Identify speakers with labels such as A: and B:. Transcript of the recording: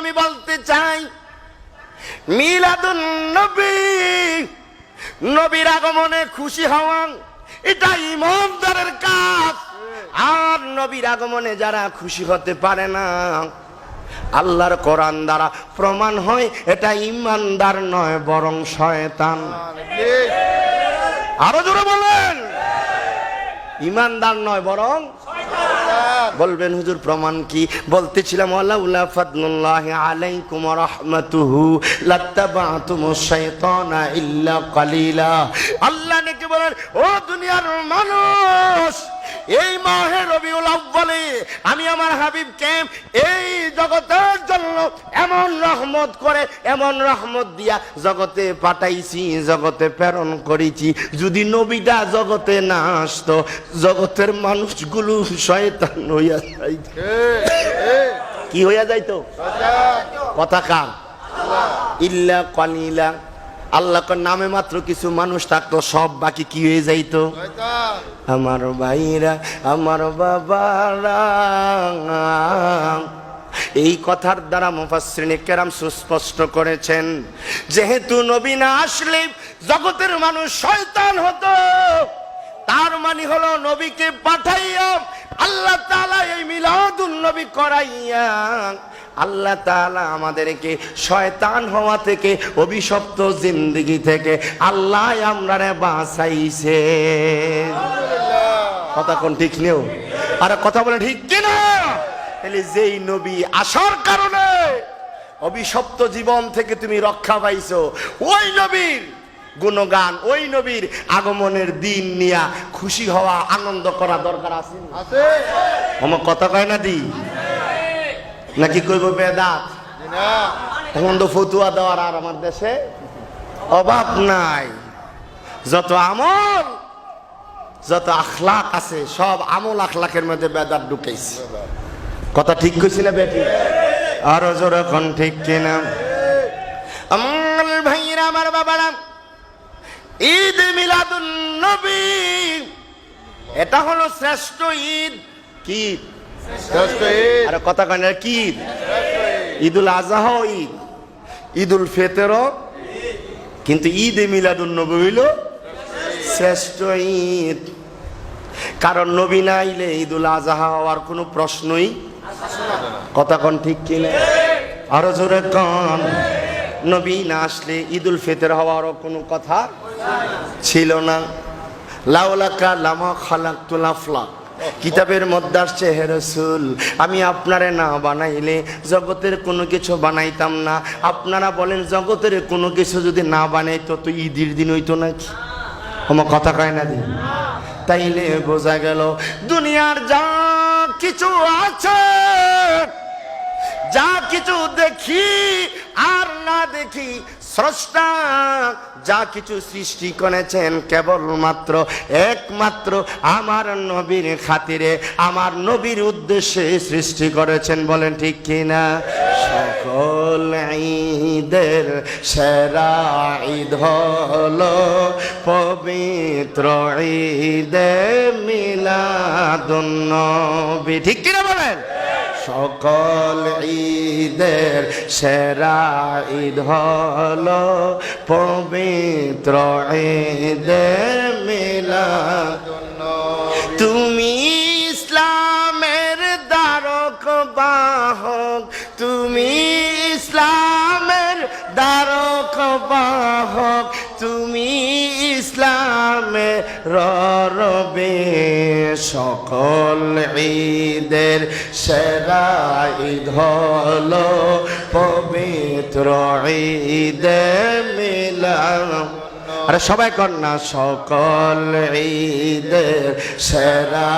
A: আমি বলতে চাই মিলাদুন নবী নবীর আগমনে খুশি হওয়া এটা ইমানদারের কাজ। আর নবীর আগমনে যারা খুশি হতে পারে না, আল্লাহর কোরআন দ্বারা প্রমাণ হয়, এটা ইমানদার নয়, বরং শয়তান। আরও জোরে বলেন। ইমানদার নয়, বরং বলবেন, হুজুর, প্রমাণ কি? বলতেছিলাম আলাউলা আলাইকুম রাহমাতুহু শাইতানা ইল্লা কালিলা। আল্লাহ নাকি বলেন, ও দুনিয়ার মানুষ, এই মাহে রবিউল আউ্বালে আমি আমার হাবিব হাবিবকে এই জগতের এমন রহমত করে, এমন রহমত দিয়া জগতে পাঠাইছি, জগতে প্রেরণ করেছি। যদি নবীটা জগতে না আসতো, জগতের মানুষগুলো শয়তান হইয়া যাইত। কি হইয়া যাইতো? কথা কার? ইল্লা কালিলা। আল্লাহর নামে মাত্র কিছু মানুষ থাকতো, সব বাকি কি হয়ে যাইত? আমার ভাইরা, আমার বাবারা। এই কথার দ্বারা মুফাসসিরিনে কেরাম সুস্পষ্ট করেছেন যেহেতু নবী না আসলে জগতের মানুষ শয়তান হতো তার মানে হলো নবীকে পাঠাইয়া আল্লাহ তাআলা এই মিলাদুন নবী করাইয়া আল্লাহ তাআলা আমাদেরকে শয়তান হওয়া থেকে অভিশপ্ত জিন্দগি থেকে আল্লাহ আমরারে বাঁচাইছে। কথা কোন ঠিক নেও আর কথা বলে ঠিক কিনা? তাহলে যেই নবী আসার কারণে অভিশপ্ত জীবন থেকে তুমি রক্ষা পাইছো ওই নবীর গুণগান ওই নবীর আগমনের দিন নিয়া খুশি হওয়া আনন্দ করা দরকার আছে আমার কথা কয় না দি? নাকি কইব বেদাত?
B: না।
A: এখন তো ফতুয়া দেওয়ার আর আমার দেশে অভাব নাই। যত আমল যত আখলাক আছে সব আমল আখলাকের মধ্যে বেদাত ঢুকাইছে। কথা ঠিক কইছি না বেটি? আরও জোরে কোন ঠিক কিনা? আমার ভাইরা আমার বাবারা ঈদ মিলাদুন নবী। এটা হলো শ্রেষ্ঠ ঈদ। কি?
B: শ্রেষ্ঠ ঈদ?
A: আরে কথা কয় না কি ঈদ? ঈদুল আজহা ঈদ। ঈদুল ফেতেরও কিন্তু ঈদ এ মিলাদুন নবী হইল শ্রেষ্ঠ ঈদ। কারণ নবী না আইলে ঈদুল আজহা হওয়ার কোনো প্রশ্নই কথা কন ঠিক কিনা আরও জোরে কন। নবী না আসলে ঈদুল ফিতর হওয়ারও কোনো কথা ছিল না। লাউলাকা লামা খালাকুল আফলাক কিতাবের মধ্যে আসছে, হে রসুল, আমি আপনারে না বানাইলে জগতের কোনো কিছু বানাইতাম না। আপনারা বলেন, জগতের কোনো কিছু যদি না বানাইতো তো ঈদের দিন হইতো নাকি? আমার কথা কয় না দিন। তাইলে বোঝা গেল, দুনিয়ার যা কিছু আছে যা কিছু দেখি আর না দেখি, স্রষ্টা যা কিছু সৃষ্টি করেছেন কেবলমাত্র, একমাত্র আমার নবীর খাতিরে, আমার নবীর উদ্দেশ্যে সৃষ্টি করেছেন বলেন ঠিক কিনা? সকল ঈদের সেরা ঈদ হলো পবিত্র ঈদে মিলাদুন্নবী ঠিক কিনা বলেন? সকল ঈদের সেরা ঈদ হলো পবিত্র ঈদে মিলা তুমি ইসলামের দ্বারক বাহক, তুমি ইসলামের দ্বারক বাহক, তুমি ইসলামের রবে সকল ঈদের সেরা ঈদ হলো পবিত্র ঈদে মিলাম আরে সবাই কন্যা সকল ঈদের সেরা